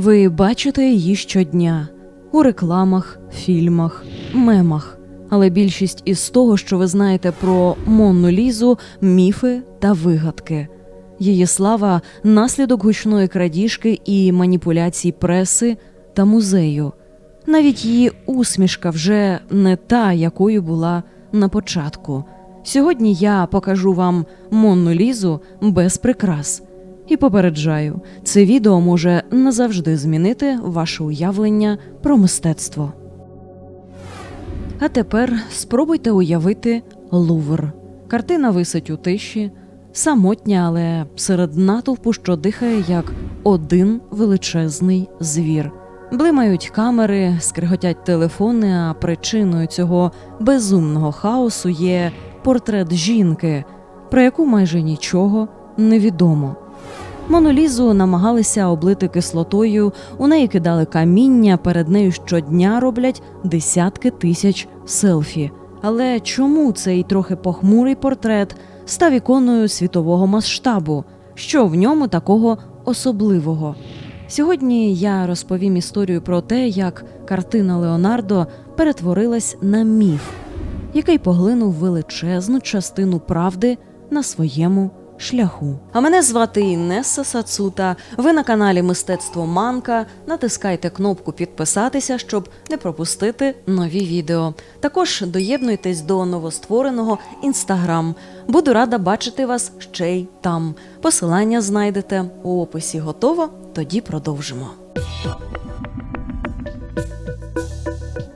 Ви бачите її щодня у рекламах, фільмах, мемах. Але більшість із того, що ви знаєте про Монну Лізу, міфи та вигадки. Її слава наслідок гучної крадіжки і маніпуляцій преси та музею. Навіть її усмішка вже не та, якою була на початку. Сьогодні я покажу вам Монну Лізу без прикрас. І попереджаю, це відео може назавжди змінити ваше уявлення про мистецтво. А тепер спробуйте уявити Лувр. Картина висить у тиші, самотня, але серед натовпу, що дихає як один величезний звір. Блимають камери, скриготять телефони, а причиною цього безумного хаосу є портрет жінки, про яку майже нічого не відомо. Монолізу намагалися облити кислотою, у неї кидали каміння, перед нею щодня роблять десятки тисяч селфі. Але чому цей трохи похмурий портрет став іконою світового масштабу? Що в ньому такого особливого? Сьогодні я розповім історію про те, як картина Леонардо перетворилась на міф, який поглинув величезну частину правди на своєму шляху. А мене звати Інеса Сацута. Ви на каналі Мистецтво Манка. Натискайте кнопку підписатися, щоб не пропустити нові відео. Також доєднуйтесь до новоствореного інстаграм. Буду рада бачити вас ще й там. Посилання знайдете у описі. Готово? Тоді продовжимо.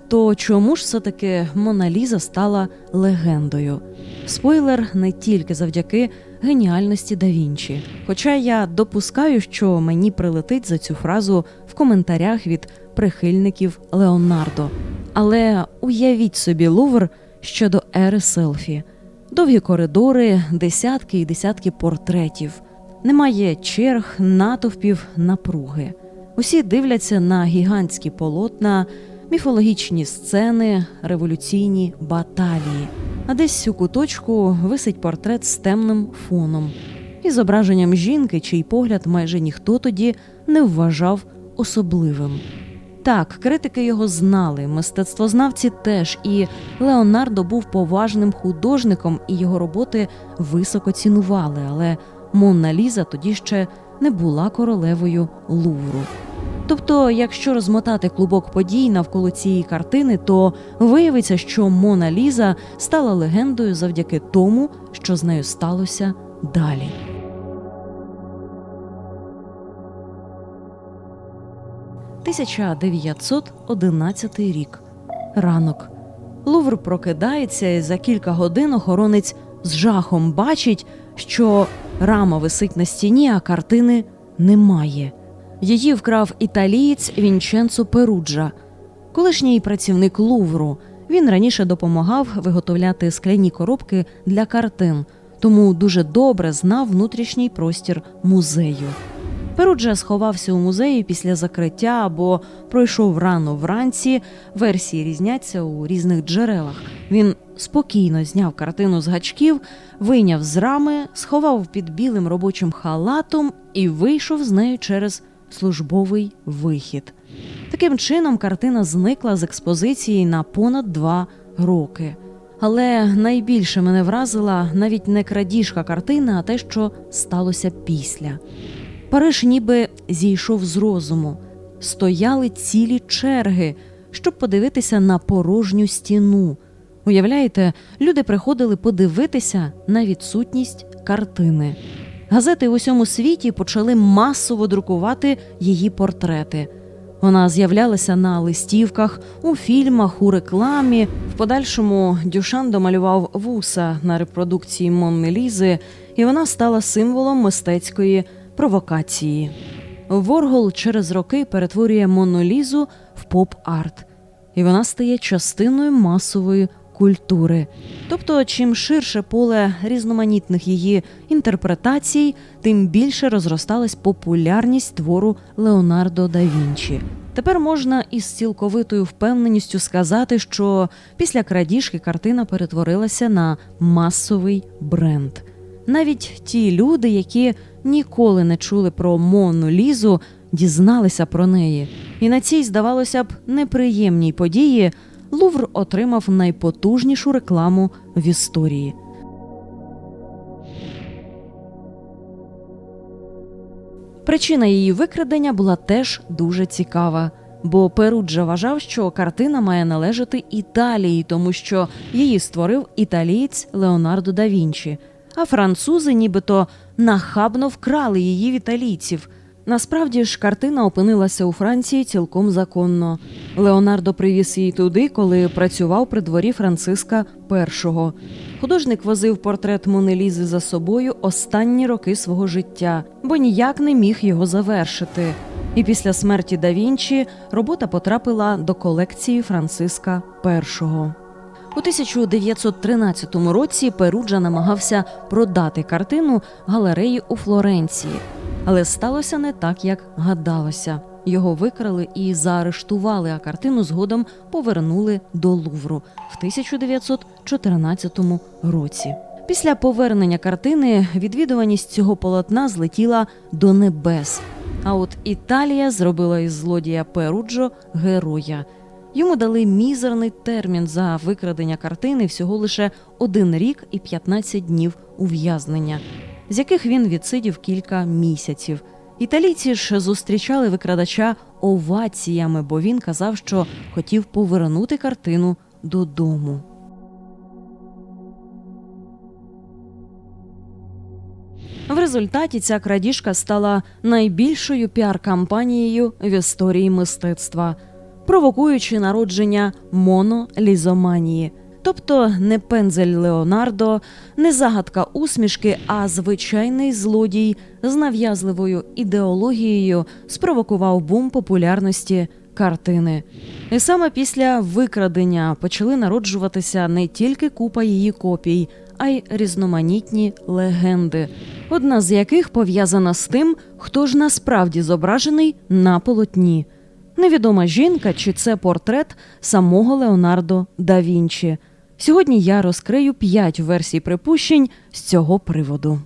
То чому ж все-таки Мона Ліза стала легендою? Спойлер не тільки завдяки геніальності да Вінчі. Хоча я допускаю, що мені прилетить за цю фразу в коментарях від прихильників Леонардо. Але уявіть собі Лувр щодо ери селфі. Довгі коридори, десятки і десятки портретів. Немає черг, натовпів, напруги. Усі дивляться на гігантські полотна, міфологічні сцени, революційні баталії. А десь у куточку висить портрет з темним фоном і зображенням жінки, чий погляд майже ніхто тоді не вважав особливим. Так, критики його знали, мистецтвознавці теж, і Леонардо був поважним художником, і його роботи високо цінували. Але Монна Ліза тоді ще не була королевою Лувру. Тобто, якщо розмотати клубок подій навколо цієї картини, то виявиться, що Мона Ліза стала легендою завдяки тому, що з нею сталося далі. «1911 рік. Ранок. Лувр прокидається і за кілька годин охоронець з жахом бачить, що рама висить на стіні, а картини немає. Її вкрав італієць Вінченцо Перуджа, колишній працівник Лувру. Він раніше допомагав виготовляти скляні коробки для картин, тому дуже добре знав внутрішній простір музею. Перуджа сховався у музеї після закриття або пройшов рано вранці. Версії різняться у різних джерелах. Він спокійно зняв картину з гачків, вийняв з рами, сховав під білим робочим халатом і вийшов з нею через службовий вихід. Таким чином, картина зникла з експозиції на понад два роки. Але найбільше мене вразила навіть не крадіжка картини, а те, що сталося після. Париж ніби зійшов з розуму. Стояли цілі черги, щоб подивитися на порожню стіну. Уявляєте, люди приходили подивитися на відсутність картини. Газети в усьому світі почали масово друкувати її портрети. Вона з'являлася на листівках, у фільмах, у рекламі. В подальшому Дюшан домалював вуса на репродукції Монни Лізи, і вона стала символом мистецької провокації. Воргол через роки перетворює Монну Лізу в поп-арт, і вона стає частиною масової культури. Тобто, чим ширше поле різноманітних її інтерпретацій, тим більше розросталась популярність твору Леонардо да Вінчі. Тепер можна із цілковитою впевненістю сказати, що після крадіжки картина перетворилася на масовий бренд. Навіть ті люди, які ніколи не чули про Монну Лізу, дізналися про неї. І на цій, здавалося б, неприємній події Лувр отримав найпотужнішу рекламу в історії. Причина її викрадення була теж дуже цікава, бо Перуджа вважав, що картина має належати Італії, тому що її створив італієць Леонардо да Вінчі, а французи нібито нахабно вкрали її в італійців. Насправді ж картина опинилася у Франції цілком законно. Леонардо привіз її туди, коли працював при дворі Франциска І. Художник возив портрет Монелізи за собою останні роки свого життя, бо ніяк не міг його завершити. І після смерті да Вінчі робота потрапила до колекції Франциска І. У 1913 році Перуджа намагався продати картину галереї у Флоренції, але сталося не так, як гадалося. Його викрали і заарештували, а картину згодом повернули до Лувру в 1914 році. Після повернення картини відвідуваність цього полотна злетіла до небес. А от Італія зробила із злодія Перуджо героя. Йому дали мізерний термін за викрадення картини всього лише один рік і 15 днів ув'язнення, з яких він відсидів кілька місяців. Італійці ж зустрічали викрадача оваціями, бо він казав, що хотів повернути картину додому. В результаті ця крадіжка стала найбільшою піар-кампанією в історії мистецтва, провокуючи народження монолізоманії. Тобто не пензель Леонардо, не загадка усмішки, а звичайний злодій з нав'язливою ідеологією спровокував бум популярності картини. І саме після викрадення почали народжуватися не тільки купа її копій, а й різноманітні легенди, одна з яких пов'язана з тим, хто ж насправді зображений на полотні. Невідома жінка, чи це портрет самого Леонардо да Вінчі. Сьогодні я розкрию п'ять версій припущень з цього приводу.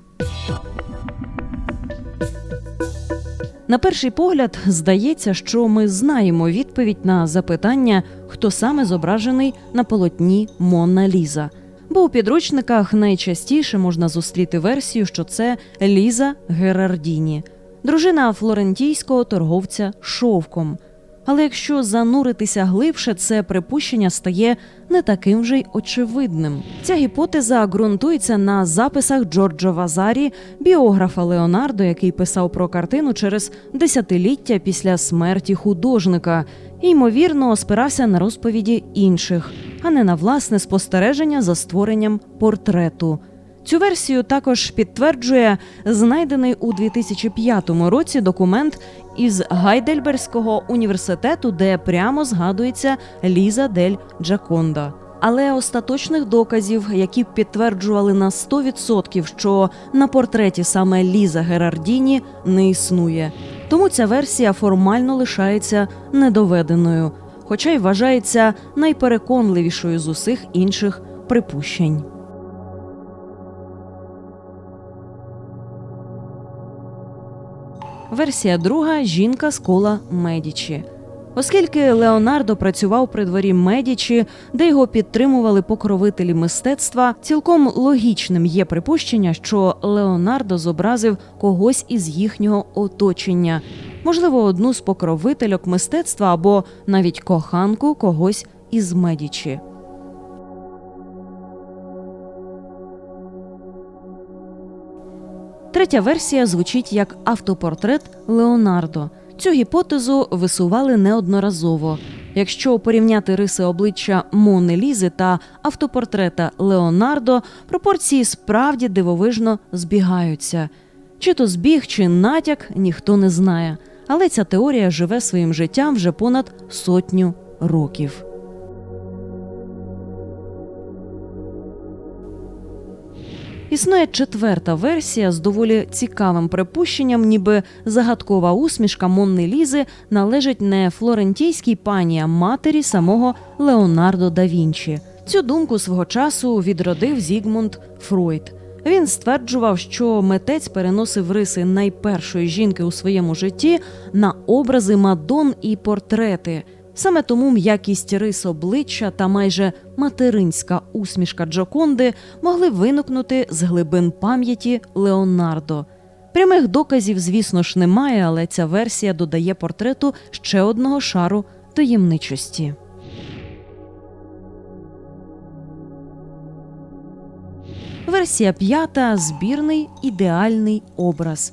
На перший погляд здається, що ми знаємо відповідь на запитання, хто саме зображений на полотні Монна Ліза. Бо у підручниках найчастіше можна зустріти версію, що це Ліза Герардіні, дружина флорентійського торговця шовком. Але якщо зануритися глибше, це припущення стає не таким вже й очевидним. Ця гіпотеза ґрунтується на записах Джорджо Вазарі, біографа Леонардо, який писав про картину через десятиліття після смерті художника, і ймовірно спирався на розповіді інших, а не на власне спостереження за створенням портрету. Цю версію також підтверджує знайдений у 2005 році документ із Гайдельберзького університету, де прямо згадується Ліза дель Джаконда. Але остаточних доказів, які б підтверджували на 100%, що на портреті саме Ліза Герардіні не існує. Тому ця версія формально лишається недоведеною, хоча й вважається найпереконливішою з усіх інших припущень. Версія друга жінка з кола Медічі. Оскільки Леонардо працював при дворі Медічі, де його підтримували покровителі мистецтва, цілком логічним є припущення, що Леонардо зобразив когось із їхнього оточення, можливо, одну з покровительок мистецтва або навіть коханку когось із Медічі. Третя версія звучить як автопортрет Леонардо. Цю гіпотезу висували неодноразово. Якщо порівняти риси обличчя Мони Лізи та автопортрета Леонардо, пропорції справді дивовижно збігаються. Чи то збіг, чи натяк ніхто не знає. Але ця теорія живе своїм життям вже понад сотню років. Існує четверта версія з доволі цікавим припущенням, ніби загадкова усмішка Монни Лізи належить не флорентійській пані, а матері самого Леонардо да Вінчі. Цю думку свого часу відродив Зігмунд Фройд. Він стверджував, що митець переносив риси найпершої жінки у своєму житті на образи Мадон і портрети. Саме тому м'якість рис обличчя та майже материнська усмішка Джоконди могли виникнути з глибин пам'яті Леонардо. Прямих доказів, звісно ж, немає, але ця версія додає портрету ще одного шару таємничості. Версія п'ята збірний ідеальний образ.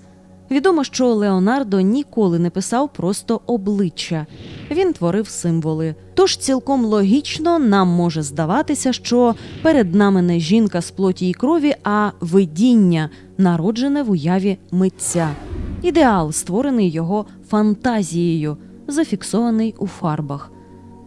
Відомо, що Леонардо ніколи не писав просто обличчя, він творив символи. Тож цілком логічно нам може здаватися, що перед нами не жінка з плоті й крові, а видіння, народжене в уяві митця. Ідеал, створений його фантазією, зафіксований у фарбах.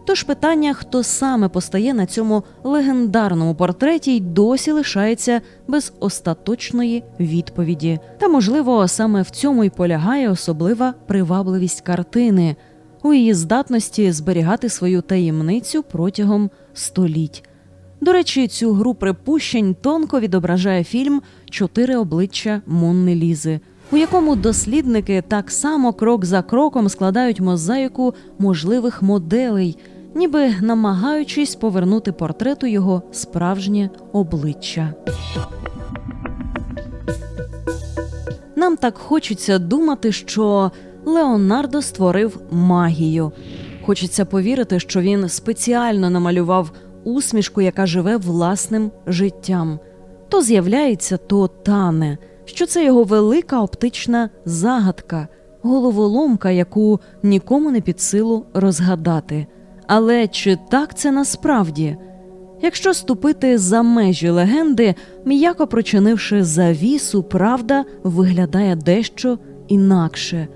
Тож питання, хто саме постає на цьому легендарному портреті, й досі лишається без остаточної відповіді. Та, можливо, саме в цьому й полягає особлива привабливість картини у її здатності зберігати свою таємницю протягом століть. До речі, цю гру припущень тонко відображає фільм Чотири обличчя Монни Лізи, у якому дослідники так само крок за кроком складають мозаїку можливих моделей, ніби намагаючись повернути портрету його справжнє обличчя. Нам так хочеться думати, що Леонардо створив магію. Хочеться повірити, що він спеціально намалював усмішку, яка живе власним життям. То з'являється, то тане, що це його велика оптична загадка, головоломка, яку нікому не під силу розгадати. Але чи так це насправді? Якщо ступити за межі легенди, м'яко прочинивши завісу, правда виглядає дещо інакше,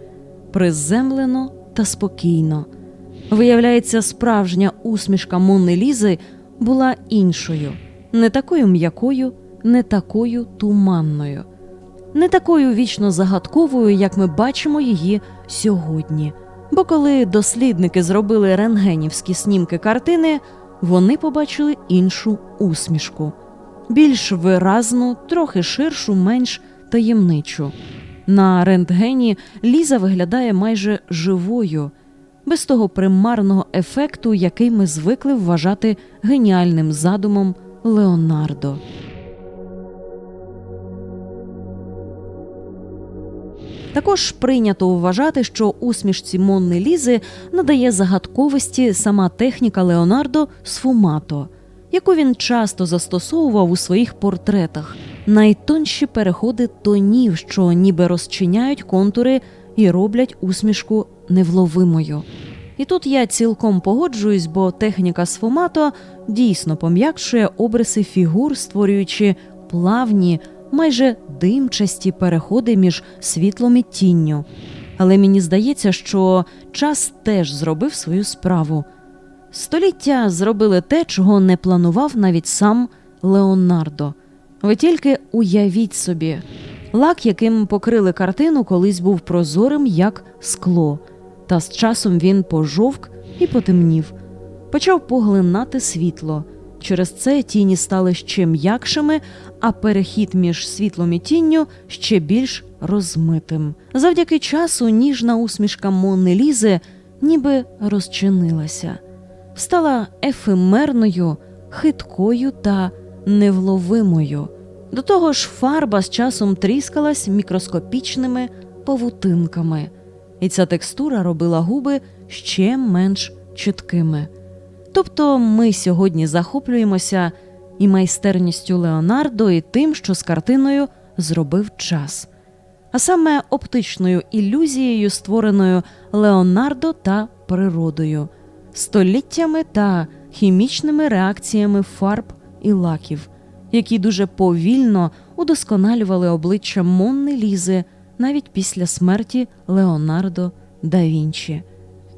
приземлено та спокійно. Виявляється, справжня усмішка Монни Лізи була іншою, не такою м'якою, не такою туманною, не такою вічно загадковою, як ми бачимо її сьогодні. Бо коли дослідники зробили рентгенівські снімки картини, вони побачили іншу усмішку, більш виразну, трохи ширшу, менш таємничу. На рентгені Ліза виглядає майже живою, без того примарного ефекту, який ми звикли вважати геніальним задумом Леонардо. Також прийнято вважати, що усмішці Монни Лізи надає загадковості сама техніка Леонардо Сфумато, яку він часто застосовував у своїх портретах, найтонші переходи тонів, що ніби розчиняють контури і роблять усмішку невловимою. І тут я цілком погоджуюсь, бо техніка Сфумато дійсно пом'якшує обриси фігур, створюючи плавні, майже димчасті переходи між світлом і тінню. Але мені здається, що час теж зробив свою справу. Століття зробили те, чого не планував навіть сам Леонардо. Ви тільки уявіть собі, лак, яким покрили картину, колись був прозорим, як скло, та з часом він пожовк і потемнів, почав поглинати світло. Через це тіні стали ще м'якшими, а перехід між світлом і тінню ще більш розмитим. Завдяки часу ніжна усмішка Монни Лізи ніби розчинилася, стала ефемерною, хиткою та невловимою. До того ж, фарба з часом тріскалась мікроскопічними павутинками, і ця текстура робила губи ще менш чіткими. Тобто ми сьогодні захоплюємося і майстерністю Леонардо, і тим, що з картиною зробив час, а саме оптичною ілюзією, створеною Леонардо та природою, століттями та хімічними реакціями фарб і лаків, які дуже повільно удосконалювали обличчя Монни Лізи навіть після смерті Леонардо да Вінчі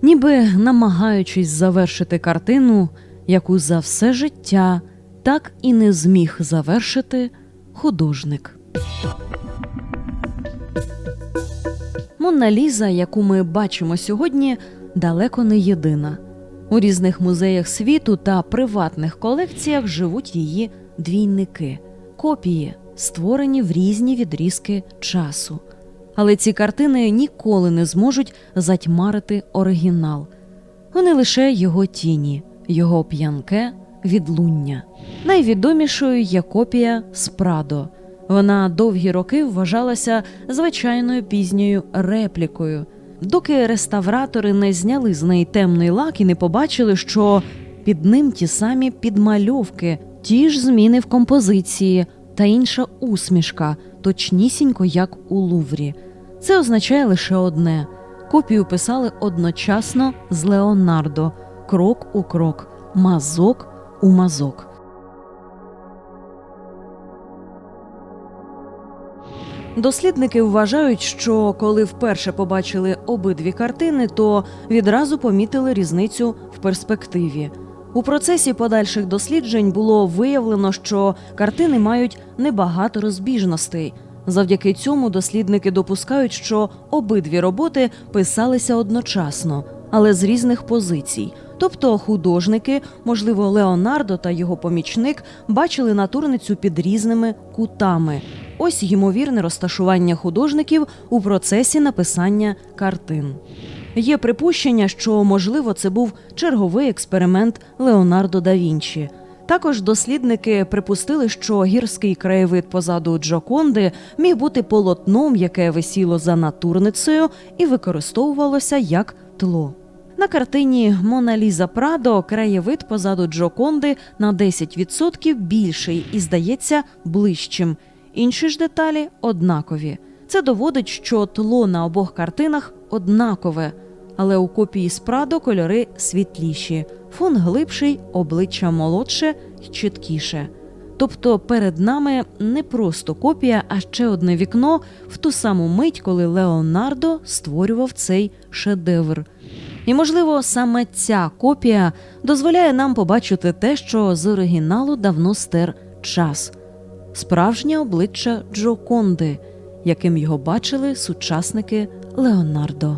ніби намагаючись завершити картину, яку за все життя так і не зміг завершити художник. Монна Ліза, яку ми бачимо сьогодні, далеко не єдина. У різних музеях світу та приватних колекціях живуть її двійники, копії створені в різні відрізки часу. Але ці картини ніколи не зможуть затьмарити оригінал. Вони лише його тіні, його п'янке відлуння. Найвідомішою є копія з Прадо. Вона довгі роки вважалася звичайною пізньою реплікою, доки реставратори не зняли з неї темний лак і не побачили, що під ним ті самі підмальовки, ті ж зміни в композиції та інша усмішка, точнісінько як у Луврі. Це означає лише одне: копію писали одночасно з Леонардо, крок у крок, мазок у мазок. Дослідники вважають, що коли вперше побачили обидві картини, то відразу помітили різницю в перспективі. У процесі подальших досліджень було виявлено, що картини мають небагато розбіжностей. Завдяки цьому дослідники допускають, що обидві роботи писалися одночасно, але з різних позицій. Тобто художники, можливо, Леонардо та його помічник, бачили натурницю під різними кутами. Ось ймовірне розташування художників у процесі написання картин. Є припущення, що можливо це був черговий експеримент Леонардо да Вінчі. Також дослідники припустили, що гірський краєвид позаду Джоконди міг бути полотном, яке висіло за натурницею і використовувалося як тло. На картині Мона Ліза Прадо краєвид позаду Джоконди на 10% більший і здається ближчим. Інші ж деталі однакові. Це доводить, що тло на обох картинах однакове, але у копії з Прадо кольори світліші, фон глибший, обличчя молодше й чіткіше. Тобто перед нами не просто копія, а ще одне вікно в ту саму мить, коли Леонардо створював цей шедевр. І, можливо, саме ця копія дозволяє нам побачити те, що з оригіналу давно стер час справжнє обличчя Джоконди, яким його бачили сучасники Леонардо.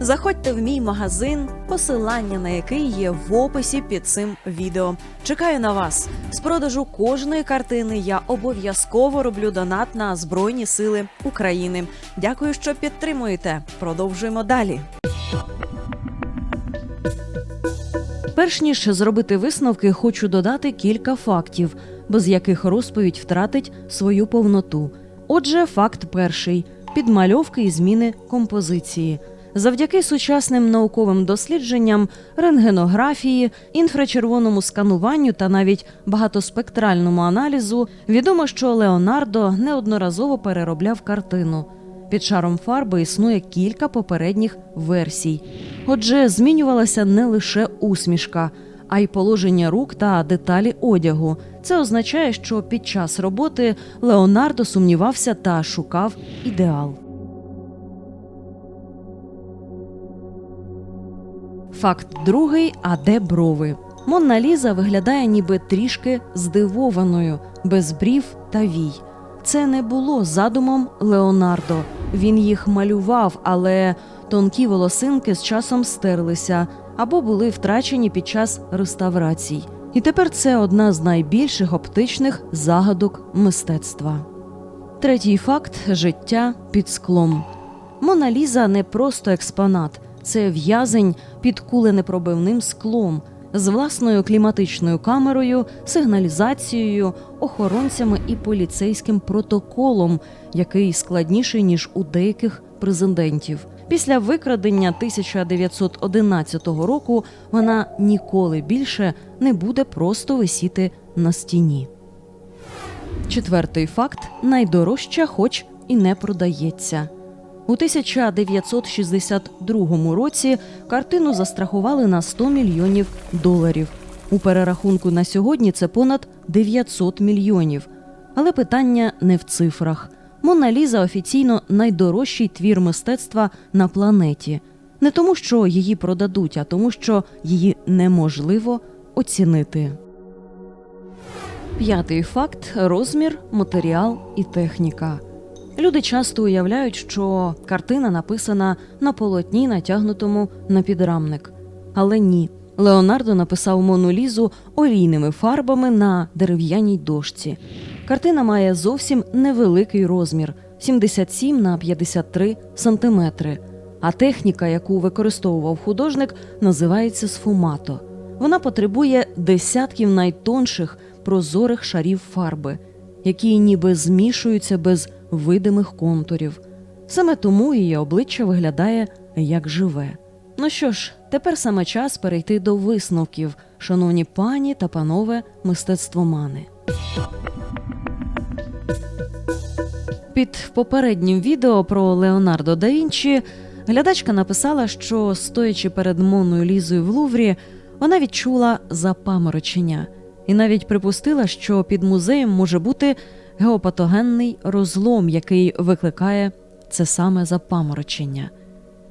Заходьте в мій магазин, посилання на який є в описі під цим відео. Чекаю на вас. З продажу кожної картини я обов'язково роблю донат на Збройні Сили України. Дякую, що підтримуєте. Продовжуємо далі. Перш ніж зробити висновки, хочу додати кілька фактів, без яких розповідь втратить свою повноту. Отже, факт перший: підмальовки і зміни композиції. Завдяки сучасним науковим дослідженням, рентгенографії, інфрачервоному скануванню та навіть багатоспектральному аналізу відомо, що Леонардо неодноразово переробляв картину. Під шаром фарби існує кілька попередніх версій. Отже, змінювалася не лише усмішка, а й положення рук та деталі одягу. Це означає, що під час роботи Леонардо сумнівався та шукав ідеал. Факт другий, а де брови. Монна Ліза виглядає ніби трішки здивованою, без брів та вій. Це не було задумом Леонардо. Він їх малював, але тонкі волосинки з часом стерлися або були втрачені під час реставрацій. І тепер це одна з найбільших оптичних загадок мистецтва. Третій факт життя під склом. Мона Ліза не просто експонат, це в'язень під куленепробивним склом з власною кліматичною камерою, сигналізацією, охоронцями і поліцейським протоколом, який складніший ніж у деяких президентів. Після викрадення 1911 року вона ніколи більше не буде просто висіти на стіні. Четвертий факт найдорожча, хоч і не продається. У 1962 році картину застрахували на 100 мільйонів доларів. У перерахунку на сьогодні це понад 900 мільйонів. Але питання не в цифрах. Мона Ліза офіційно найдорожчий твір мистецтва на планеті. Не тому, що її продадуть, а тому, що її неможливо оцінити. П'ятий факт розмір, матеріал і техніка. Люди часто уявляють, що картина написана на полотні, натягнутому на підрамник. Але ні. Леонардо написав Мону Лізу олійними фарбами на дерев'яній дошці. Картина має зовсім невеликий розмір 77 на 53 сантиметри. А техніка, яку використовував художник, називається сфумато. Вона потребує десятків найтонших прозорих шарів фарби, які ніби змішуються без видимих контурів. Саме тому її обличчя виглядає як живе. Ну що ж, тепер саме час перейти до висновків, шановні пані та панове мистецтвомани. Під попереднім відео про Леонардо да Вінчі глядачка написала, що, стоячи перед Моною Лізою в Луврі, вона відчула запаморочення і навіть припустила, що під музеєм може бути геопатогенний розлом, який викликає це саме запаморочення.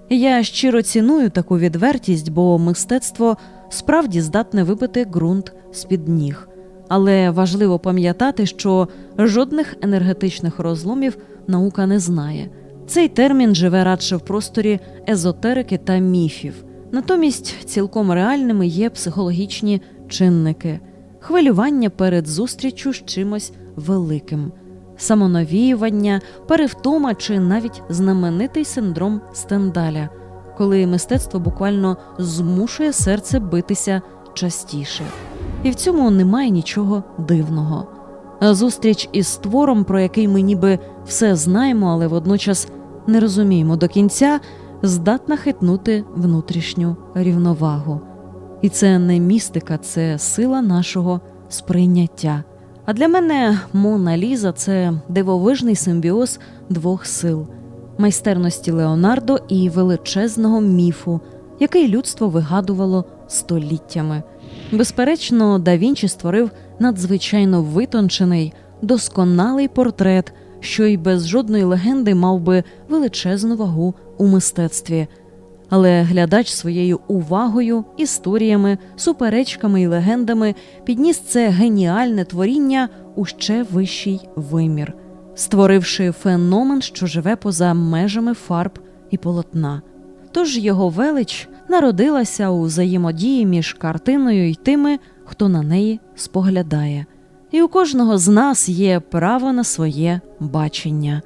Я щиро ціную таку відвертість, бо мистецтво справді здатне випити ґрунт з-під ніг. Але важливо пам'ятати, що жодних енергетичних розломів наука не знає. Цей термін живе радше в просторі езотерики та міфів. Натомість цілком реальними є психологічні чинники, хвилювання перед зустрічю з чимось великим, самонавіювання, перевтома чи навіть знаменитий синдром Стендаля, коли мистецтво буквально змушує серце битися частіше. І в цьому немає нічого дивного. Зустріч із твором, про який ми ніби все знаємо, але водночас не розуміємо до кінця, здатна хитнути внутрішню рівновагу. І це не містика, це сила нашого сприйняття. А для мене Мона Ліза це дивовижний симбіоз двох сил майстерності Леонардо і величезного міфу, який людство вигадувало століттями. Безперечно, да Вінчі створив надзвичайно витончений, досконалий портрет, що й без жодної легенди мав би величезну вагу у мистецтві. Але глядач своєю увагою, історіями, суперечками і легендами підніс це геніальне творіння у ще вищий вимір, створивши феномен, що живе поза межами фарб і полотна. Тож його велич народилася у взаємодії між картиною і тими, хто на неї споглядає. І у кожного з нас є право на своє бачення.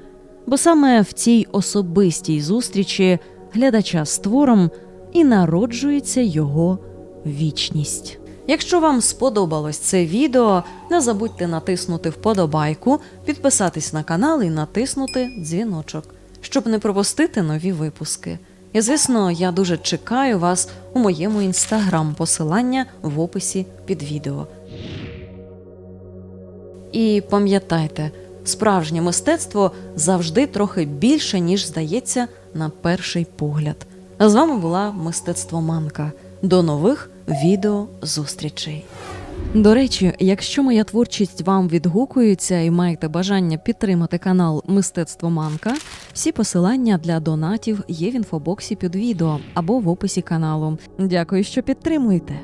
Бо саме в цій особистій зустрічі глядача з твором і народжується його вічність. Якщо вам сподобалось це відео, не забудьте натиснути вподобайку, підписатись на канал і натиснути дзвіночок, щоб не пропустити нові випуски. І звісно, я дуже чекаю вас у моєму інстаграм, посилання в описі під відео. І пам'ятайте, справжнє мистецтво завжди трохи більше, ніж здається на перший погляд. А з вами була мистецтвоманка. До нових відео зустрічей. До речі, якщо моя творчість вам відгукується і маєте бажання підтримати канал Мистецтво Манка, всі посилання для донатів є в інфобоксі під відео або в описі каналу. Дякую, що підтримуєте.